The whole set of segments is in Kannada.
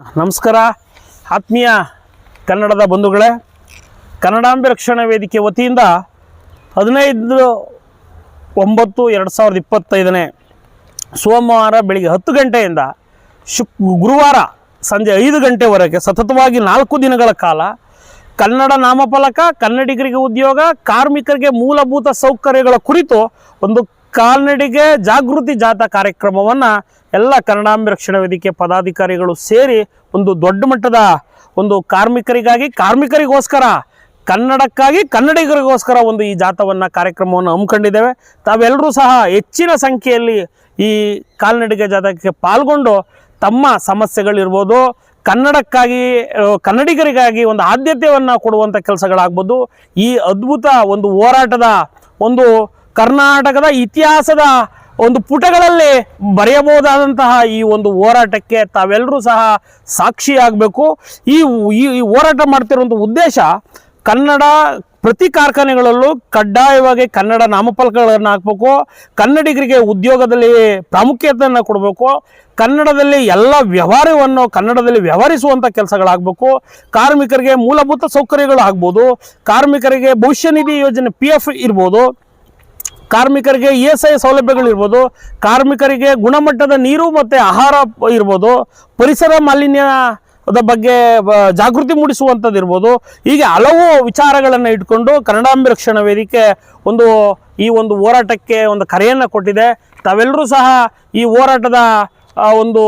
ನಮಸ್ಕಾರ. ಆತ್ಮೀಯ ಕನ್ನಡದ ಬಂಧುಗಳೇ, ಕನ್ನಡಾಂಬೆ ರಕ್ಷಣಾ ವೇದಿಕೆ ವತಿಯಿಂದ ಹದಿನೈದು ಒಂಬತ್ತು ಎರಡು ಸಾವಿರದ ಇಪ್ಪತ್ತೈದನೇ ಸೋಮವಾರ ಬೆಳಿಗ್ಗೆ ಹತ್ತು ಗಂಟೆಯಿಂದ ಶುಕ್ ಗುರುವಾರ ಸಂಜೆ ಐದು ಗಂಟೆವರೆಗೆ ಸತತವಾಗಿ ನಾಲ್ಕು ದಿನಗಳ ಕಾಲ ಕನ್ನಡ ನಾಮಫಲಕ, ಕನ್ನಡಿಗರಿಗೆ ಉದ್ಯೋಗ, ಕಾರ್ಮಿಕರಿಗೆ ಮೂಲಭೂತ ಸೌಕರ್ಯಗಳ ಕುರಿತು ಒಂದು ಕಾಲ್ನಡಿಗೆ ಜಾಗೃತಿ ಜಾಥಾ ಕಾರ್ಯಕ್ರಮವನ್ನು ಎಲ್ಲ ಕನ್ನಡಾಂಬೆ ರಕ್ಷಣಾ ವೇದಿಕೆ ಪದಾಧಿಕಾರಿಗಳು ಸೇರಿ ಒಂದು ದೊಡ್ಡ ಮಟ್ಟದ ಒಂದು ಕಾರ್ಮಿಕರಿಗಾಗಿ, ಕಾರ್ಮಿಕರಿಗೋಸ್ಕರ, ಕನ್ನಡಕ್ಕಾಗಿ ಕನ್ನಡಿಗರಿಗೋಸ್ಕರ ಒಂದು ಈ ಜಾಥವನ್ನು ಕಾರ್ಯಕ್ರಮವನ್ನು ಹಮ್ಮಿಕೊಂಡಿದ್ದೇವೆ. ತಾವೆಲ್ಲರೂ ಸಹ ಹೆಚ್ಚಿನ ಸಂಖ್ಯೆಯಲ್ಲಿ ಈ ಕಾಲ್ನಡಿಗೆ ಜಾಥಾಕ್ಕೆ ಪಾಲ್ಗೊಂಡು ತಮ್ಮ ಸಮಸ್ಯೆಗಳಿರ್ಬೋದು, ಕನ್ನಡಕ್ಕಾಗಿ ಕನ್ನಡಿಗರಿಗಾಗಿ ಒಂದು ಆದ್ಯತೆಯನ್ನು ಕೊಡುವಂಥ ಕೆಲಸಗಳಾಗ್ಬೋದು. ಈ ಅದ್ಭುತ ಒಂದು ಹೋರಾಟದ ಒಂದು ಕರ್ನಾಟಕದ ಇತಿಹಾಸದ ಒಂದು ಪುಟಗಳಲ್ಲಿ ಬರೆಯಬಹುದಾದಂತಹ ಈ ಒಂದು ಹೋರಾಟಕ್ಕೆ ತಾವೆಲ್ಲರೂ ಸಹ ಸಾಕ್ಷಿಯಾಗಬೇಕು. ಈ ಈ ಹೋರಾಟ ಮಾಡ್ತಿರುವಂಥ ಉದ್ದೇಶ ಕನ್ನಡ ಪ್ರತಿ ಕಾರ್ಖಾನೆಗಳಲ್ಲೂ ಕಡ್ಡಾಯವಾಗಿ ಕನ್ನಡ ನಾಮಫಲಕಗಳನ್ನು ಹಾಕಬೇಕು. ಕನ್ನಡಿಗರಿಗೆ ಉದ್ಯೋಗದಲ್ಲಿ ಪ್ರಾಮುಖ್ಯತೆಯನ್ನು ಕೊಡಬೇಕು. ಕನ್ನಡದಲ್ಲಿ ಎಲ್ಲ ವ್ಯವಹಾರವನ್ನು ಕನ್ನಡದಲ್ಲಿ ವ್ಯವಹರಿಸುವಂಥ ಕೆಲಸಗಳಾಗಬೇಕು. ಕಾರ್ಮಿಕರಿಗೆ ಮೂಲಭೂತ ಸೌಕರ್ಯಗಳು ಆಗ್ಬೋದು. ಕಾರ್ಮಿಕರಿಗೆ ಭವಿಷ್ಯ ನಿಧಿ ಯೋಜನೆ ಪಿ ಎಫ್ ಇರ್ಬೋದು. ಕಾರ್ಮಿಕರಿಗೆ ಇ ಎಸ್ ಐ ಸೌಲಭ್ಯಗಳಿರ್ಬೋದು ಕಾರ್ಮಿಕರಿಗೆ ಗುಣಮಟ್ಟದ ನೀರು ಮತ್ತು ಆಹಾರ ಇರ್ಬೋದು, ಪರಿಸರ ಮಾಲಿನ್ಯದ ಬಗ್ಗೆ ಜಾಗೃತಿ ಮೂಡಿಸುವಂಥದ್ದು ಇರ್ಬೋದು. ಹೀಗೆ ಹಲವು ವಿಚಾರಗಳನ್ನು ಇಟ್ಕೊಂಡು ಕನ್ನಡಾಂಬಿ ರಕ್ಷಣಾ ವೇದಿಕೆ ಒಂದು ಈ ಒಂದು ಹೋರಾಟಕ್ಕೆ ಒಂದು ಕರೆಯನ್ನು ಕೊಟ್ಟಿದೆ. ತಾವೆಲ್ಲರೂ ಸಹ ಈ ಹೋರಾಟದ ಒಂದು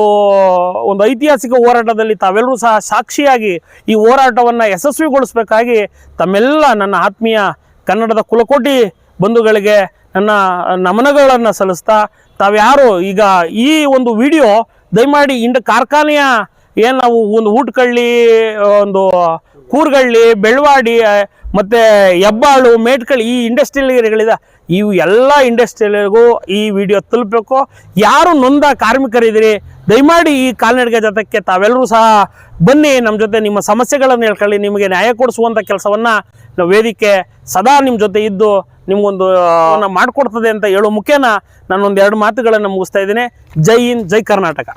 ಒಂದು ಐತಿಹಾಸಿಕ ಹೋರಾಟದಲ್ಲಿ ತಾವೆಲ್ಲರೂ ಸಹ ಸಾಕ್ಷಿಯಾಗಿ ಈ ಹೋರಾಟವನ್ನು ಯಶಸ್ವಿಗೊಳಿಸಬೇಕಾಗಿ ತಮ್ಮೆಲ್ಲ ನನ್ನ ಆತ್ಮೀಯ ಕನ್ನಡದ ಕುಲಕೋಟಿ ಬಂಧುಗಳಿಗೆ ನನ್ನ ನಮನಗಳನ್ನು ಸಲ್ಲಿಸ್ತಾ ತಾವ್ಯಾರು ಈಗ ಈ ಒಂದು ವಿಡಿಯೋ ದಯಮಾಡಿ ಇಂಡ ಕಾರ್ಖಾನೆಯ ಏನು ನಾವು ಒಂದು ಊಟಕಳ್ಳಿ ಒಂದು ಕೂರ್ಗಳ್ಳಿ, ಬೆಳವಾಡಿ ಮತ್ತು ಹೆಬ್ಬಾಳು ಮೇಟ್ಕಳ್ಳಿ ಈ ಇಂಡಸ್ಟ್ರಿಯಲ್ ಏರಿಯಾಗಳಿದೆ. ಇವು ಎಲ್ಲ ಇಂಡಸ್ಟ್ರಿಯಲ್ಗೂ ಈ ವಿಡಿಯೋ ತಲುಪಬೇಕು. ಯಾರು ನೊಂದ ಕಾರ್ಮಿಕರಿದ್ದೀರಿ, ದಯಮಾಡಿ ಈ ಕಾಲ್ನಡಿಗೆ ಜೊತೆಗೆ ತಾವೆಲ್ಲರೂ ಸಹ ಬನ್ನಿ, ನಮ್ಮ ಜೊತೆ ನಿಮ್ಮ ಸಮಸ್ಯೆಗಳನ್ನು ಹೇಳ್ಕೊಳ್ಳಿ, ನಿಮಗೆ ನ್ಯಾಯ ಕೊಡಿಸುವಂಥ ಕೆಲಸವನ್ನು ವೇದಿಕೆ ಸದಾ ನಿಮ್ಮ ಜೊತೆ ಇದ್ದು ನಿಮಗೊಂದು ಮಾಡಿಕೊಡ್ತದೆ ಅಂತ ಹೇಳೋ ಮುಖೇನ ನಾನೊಂದು ಎರಡು ಮಾತುಗಳನ್ನು ಮುಗಿಸ್ತಾ ಇದ್ದೀನಿ. ಜೈ ಹಿಂದ್, ಜೈ ಕರ್ನಾಟಕ.